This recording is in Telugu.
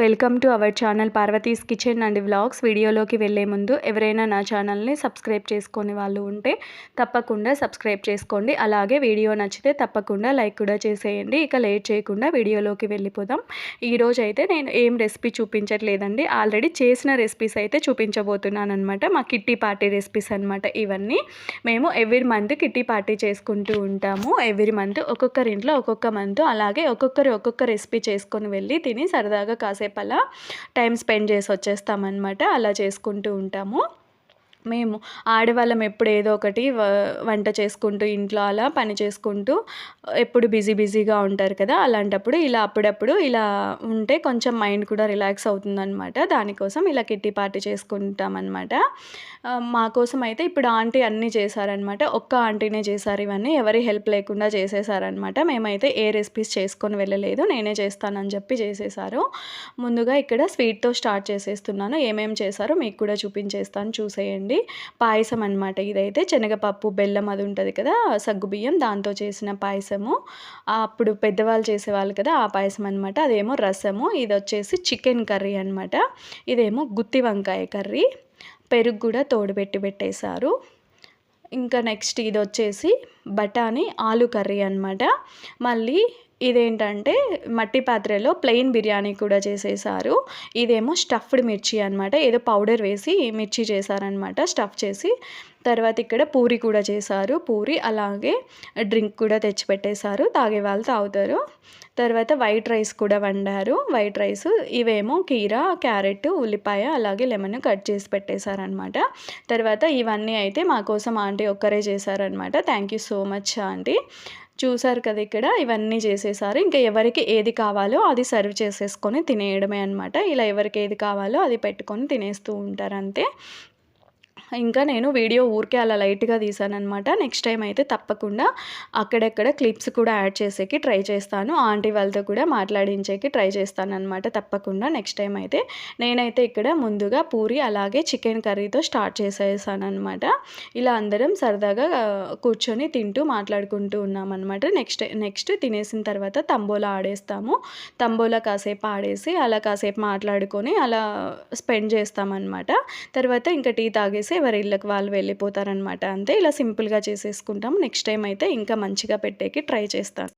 Welcome to our channel Parvathi's kitchen and vlogs. వీడియోలోకి వెళ్ళే ముందు ఎవరైనా నా ఛానల్ని సబ్స్క్రైబ్ చేసుకొని వాళ్ళు ఉంటే తప్పకుండా సబ్స్క్రైబ్ చేసుకోండి. అలాగే వీడియో నచ్చితే తప్పకుండా లైక్ కూడా చేసేయండి. ఇక లేట్ చేయకుండా వీడియోలోకి వెళ్ళిపోదాం. ఈరోజు అయితే నేను ఏం రెసిపీ చూపించట్లేదండి. ఆల్రెడీ చేసిన రెసిపీస్ అయితే చూపించబోతున్నాను అనమాట మా కిట్టి పార్టీ రెసిపీస్ అనమాట ఇవన్నీ. మేము ఎవ్రీ మంత్ కిట్టి పార్టీ చేసుకుంటూ ఉంటాము. ఎవ్రీ మంత్ ఒక్కొక్కరి ఇంట్లో ఒక్కొక్క మంత్ అలాగే ఒక్కొక్కరు ఒక్కొక్క రెసిపీ చేసుకొని వెళ్ళి తిని సరదాగా కాసేపు అలా టైం స్పెండ్ చేసి వచ్చేస్తామన్నమాట. అలా చేసుకుంటూ ఉంటాము. మేము ఆడవాళ్ళం ఎప్పుడు ఏదో ఒకటి వంట చేసుకుంటూ ఇంట్లో అలా పని చేసుకుంటూ ఎప్పుడు బిజీ బిజీగా ఉంటారు కదా అలాంటప్పుడు ఇలా అప్పుడప్పుడు ఇలా ఉంటే కొంచెం మైండ్ కూడా రిలాక్స్ అవుతుందన్నమాట. దానికోసం ఇలా కిట్టి పార్టీ చేసుకుంటామన్నమాట. మా కోసం అయితే ఇప్పుడు ఆంటీ అన్నీ చేశారనమాట ఒక్క ఆంటీనే చేశారు ఇవన్నీ. ఎవరి హెల్ప్ లేకుండా చేసేసారనమాట మేమైతే ఏ రెసిపీస్ చేసుకొని వెళ్ళలేదు. నేనే చేస్తానని చెప్పి చేసేసారు ముందుగా ఇక్కడ స్వీట్తో స్టార్ట్ చేసేస్తున్నాను. ఏమేమి చేశారో మీకు కూడా చూపించేస్తాను. చూసేయండి. అండి పాయసం అనమాట ఇదైతే. శనగపప్పు బెల్లం అది ఉంటుంది కదా సగ్గుబియ్యం దాంతో చేసిన పాయసము. అప్పుడు పెద్దవాళ్ళు చేసేవాళ్ళు కదా ఆ పాయసం అనమాట అదేమో రసము. ఇది వచ్చేసి చికెన్ కర్రీ అనమాట ఇదేమో గుత్తి వంకాయ కర్రీ. పెరుగు కూడా తోడుపెట్టి పెట్టేశారు. ఇంకా నెక్స్ట్ ఇది వచ్చేసి బఠానీ ఆలు కర్రీ అనమాట మళ్ళీ ఇదేంటంటే మట్టి పాత్రలో ప్లెయిన్ బిర్యానీ కూడా చేసేసారు. ఇదేమో స్టఫ్డ్ మిర్చి అనమాట ఏదో పౌడర్ వేసి మిర్చి చేశారనమాట స్టఫ్ చేసి. తర్వాత ఇక్కడ పూరి కూడా చేశారు. పూరి అలాగే డ్రింక్ కూడా తెచ్చిపెట్టేశారు. తాగే వాళ్ళు తాగుతారు. తర్వాత వైట్ రైస్ కూడా వండారు. వైట్ రైస్ ఇవేమో కీరా క్యారెట్ ఉల్లిపాయ అలాగే లెమన్ కట్ చేసి పెట్టేశారనమాట తర్వాత ఇవన్నీ అయితే మా కోసం ఆంటీ ఒక్కరే చేశారనమాట thank you so much aunty. చూసారు కదా ఇక్కడ ఇవన్నీ చేసేసారు. ఇంకా ఎవరికి ఏది కావాలో అది సర్వ్ చేసేసుకొని తినేయడమే అనమాట ఇలా ఎవరికి ఏది కావాలో అది పెట్టుకొని తినేస్తూ ఉంటారు అంతే. ఇంకా నేను వీడియో ఊరికే అలా లైట్గా తీసానమాట నెక్స్ట్ టైం అయితే తప్పకుండా అక్కడక్కడ క్లిప్స్ కూడా యాడ్ చేసేకి ట్రై చేస్తాను. ఆంటీ వాళ్ళతో కూడా మాట్లాడించేకి ట్రై చేస్తానమాట తప్పకుండా. నెక్స్ట్ టైం అయితే నేనైతే ఇక్కడ ముందుగా పూరి అలాగే చికెన్ కర్రీతో స్టార్ట్ చేసేసానమాట ఇలా అందరం సరదాగా కూర్చొని తింటూ మాట్లాడుకుంటూ ఉన్నామన్నమాట. నెక్స్ట్ నెక్స్ట్ తినేసిన తర్వాత తంబోలా ఆడేస్తాము. తంబోలా కాసేపు ఆడేసి అలా కాసేపు మాట్లాడుకొని అలా స్పెండ్ చేస్తామన్నమాట. తర్వాత ఇంకా టీ తాగేసి ఎవరి ఇళ్ళకి వాళ్ళు వెళ్ళిపోతారనమాట అంతే ఇలా సింపుల్గా చేసేసుకుంటాం నెక్స్ట్ టైం అయితే ఇంకా మంచిగా పెట్టేకి ట్రై చేస్తాను.